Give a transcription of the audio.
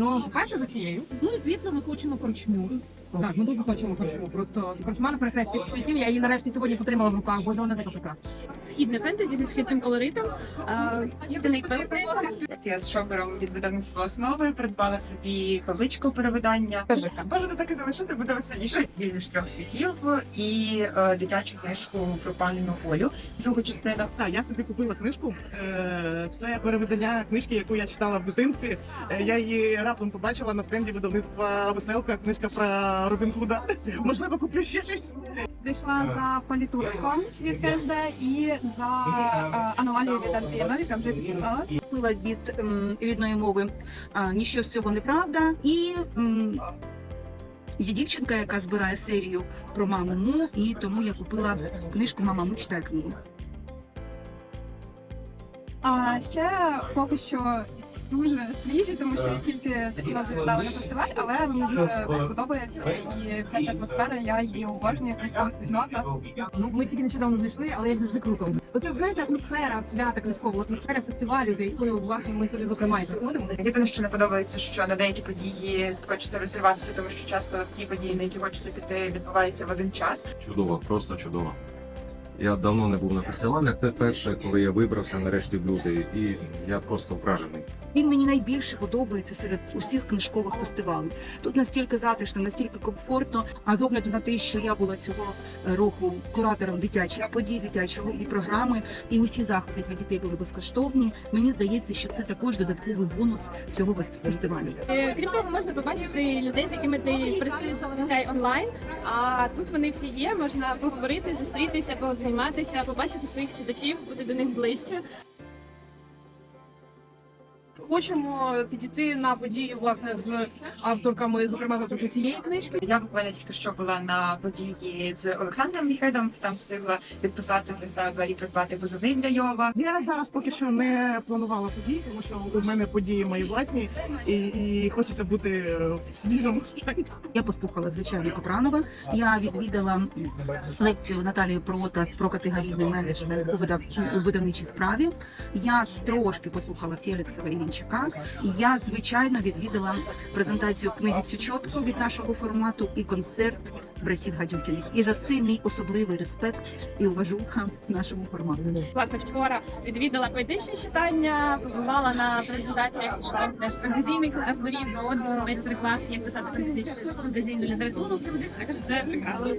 Ну, перше за цією. Ну і звісно, ми хочемо корчму. Так, ми дуже хочемо корчму. Просто корчма на перехресті світів. Я її нарешті сьогодні потримала в руках. Боже, вона така прекрасна. східне фентезі зі східним колоритом. Стільний здається. Я з шопером від видавництва основи придбала собі павичку перевидання. Бажано так і залишити, буде веселіше. Вільню ж трьох світів і е, дитячу книжку про паніну Олю. Друга частина. Так, я собі купила книжку. Е, Це перевидання книжки, яку я читала в дитинстві. Е, Я її раптом побачила на стенді видавництва Веселка. Книжка про Робін Гуда. Можливо, куплю ще щось. Прийшла за політуриком від КСД і за е, аномалією від Андрія Новіка вже підписала. купила від ем, рідної мови ніщо з цього неправда. І ем, є дівчинка, яка збирає серію про маму Му, і тому я купила книжку Мама Му читає книги. А ще поки що дуже свіжі, тому що тільки нас завітала на фестиваль, але мені дуже все подобається і вся ця атмосфера, я її обожнюю, книжкова спільнота. Ну ми тільки нещодавно зайшли, але як завжди круто. Оце знаєте, атмосфера свята книжкового, атмосфера фестивалю, за якою власне ми сюди зокрема і приходимо. Єдине, що не подобається, що на деякі події хочеться розірватися, тому що часто ті події, на які хочеться піти, відбуваються в один час. Чудово, просто чудово. Я давно не був на фестивалях. Це перше, коли я вибрався нарешті в люди, і я просто вражений. Він мені найбільше подобається серед усіх книжкових фестивалів. Тут настільки затишно, настільки комфортно. А з огляду на те, що я була цього року куратором дитячих подій, дитячого і програми, і усі заходи для дітей були безкоштовні. Мені здається, що це також додатковий бонус цього фест- фестивалю. Е, Крім того, можна побачити людей, з якими ти працюєш зазвичай онлайн. А тут вони всі є. Можна поговорити, зустрітися, пообійматися, побачити своїх читачів, бути до них ближче. Хочемо підійти на подію власне з авторками, зокрема з авторкою цієї книжки. Я буквально тільки що була на події з Олександром Міхедом. Там встигла підписати для себе і придбати позивний для Йова. Я зараз поки що не планувала події, тому що у мене події мої власні, і, і хочеться бути в свіжому стані. Я послухала звичайно Капранова. Я відвідала лекцію Наталії Протас про категорійний менеджмент у, у видавничій справі. Я трошки послухала Феліксова і Вінчака. І я звичайно відвідала презентацію книги «Всю чітко» від нашого формату і концерт братів Гадюкіних. І за це мій особливий респект і уважуха нашому формату. Власне, вчора відвідала поетичні читання, побувала на презентаціях теж фантазійних авторів, проводила майстер-клас, як писати фантазійну літературу. Так що це прекрасно.